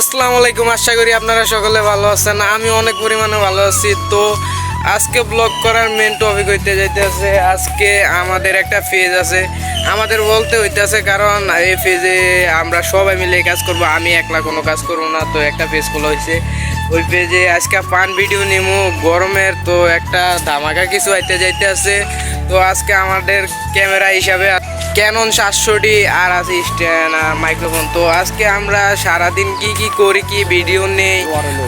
আসসালামু আলাইকুম, আশা করি আপনারা সকলে ভালো আছেন। আমি অনেক পরিমাণে ভালো আছি। তো আজকে ব্লগ করার মেন টপিক হইতে যাইতেছে, আজকে আমাদের একটা ফেজ আছে। আমাদের বলতে হইতেছে, কারণ এই ফেজে আমরা সবাই মিলে কাজ করব। আমি একলা কোনো কাজ করব না, তো একটা ফেজ খোলা হয়েছে ওই পেজে আজকে পান ভিডিও নিমু, গরমের তো একটা ধামাকা কিছু আইতে যাইতে আছে তো আজকে আমাদের ক্যামেরা হিসাবে ক্যানন সাতশোটি আর আছে স্ট্যান্ড আর মাইক্রোফোন তো আজকে আমরা সারাদিন কি কি করি, কি ভিডিও নেই,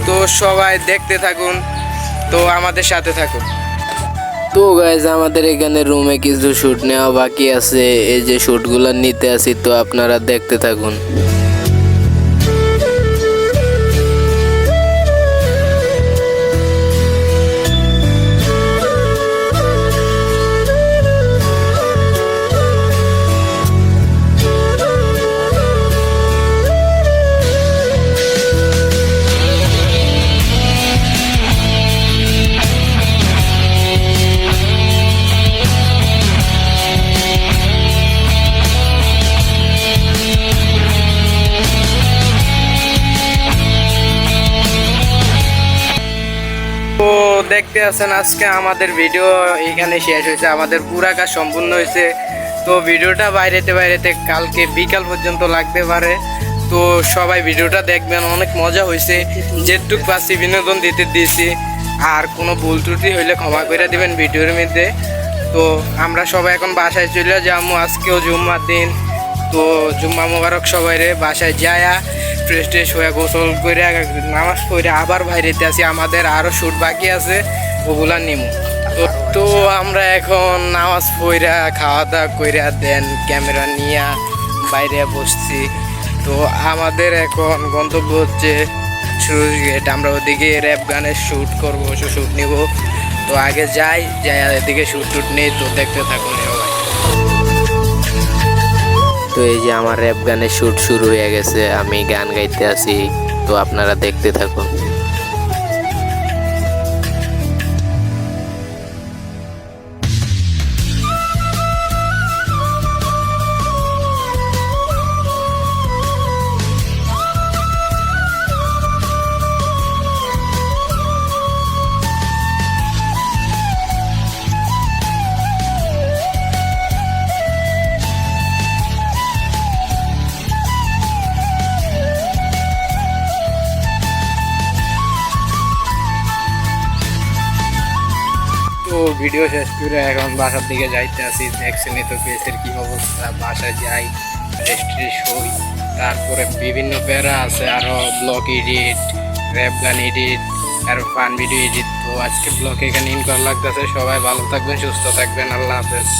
তো সবাই দেখতে থাকুন, তো আমাদের সাথে থাকুন। তো গাইজ আমাদের এখানে রুমে কিছু শ্যুট নেওয়া বাকি আছে, এই যে শ্যুটগুলো নিতে আসি, তো আপনারা দেখতে থাকুন। দেখতে আছেন, আজকে আমাদের ভিডিও এখানে শেষ হয়েছে, আমাদের পুরা কাজ সম্পূর্ণ হয়েছে। তো ভিডিওটা বাইরেতে বাইরেতে কালকে বিকাল পর্যন্ত লাগতে পারে। তো সবাই ভিডিওটা দেখবেন, অনেক মজা হয়েছে। যেটুক পাচ্ছি বিনোদন দিতে দিয়েছি। আর কোনো ভুল ত্রুটি হইলে ক্ষমা করে দিবেন ভিডিওর মধ্যে। তো আমরা সবাই এখন বাসায় চলে যাব, আজকেও জুম্মার দিন। তো জুম্মা মোবারক সবাই রে বাসায় যায়া ফ্রেশ ট্রেশ হয়ে গোসল করে নামাজ পড়ে আবার বাইরেতে আছি আমাদের আরও শ্যুট বাকি আছে, ওগুলা নিমু। তো আমরা এখন নামাজ পড়া খাওয়া দাওয়া কইরা দেন, ক্যামেরা নিয়ে বাইরে বসছি। তো আমাদের এখন গন্তব্য হচ্ছে সুরজ গেট আমরা ওদিকে র্যাপ গানের শ্যুট করব শ্যুট নিব। তো আগে যাই যাই এদিকে শ্যুট টুট নেই, তো দেখতে থাকুন। তো এই যে আমার র্যাপ গানের শ্যুট শুরু হয়ে গেছে, আমি গান গাইতে আছি, তো আপনারা দেখতে থাকুন। ভিডিও শেষ করে এখন বাসার দিকে যাইতে আসি। দেখছেনই তো পেসের কী অবস্থা। বাসায় যাই রেস্ট্রি সই তারপরে বিভিন্ন প্যারা আছে আরও ব্লগ এডিট র্যাপ গান এডিট আর ফান ভিডিও এডিট তো আজকে ব্লগ এখানে ইন লাগতেছে। সবাই ভালো থাকবেন, সুস্থ থাকবেন। আল্লাহ হাফেজ।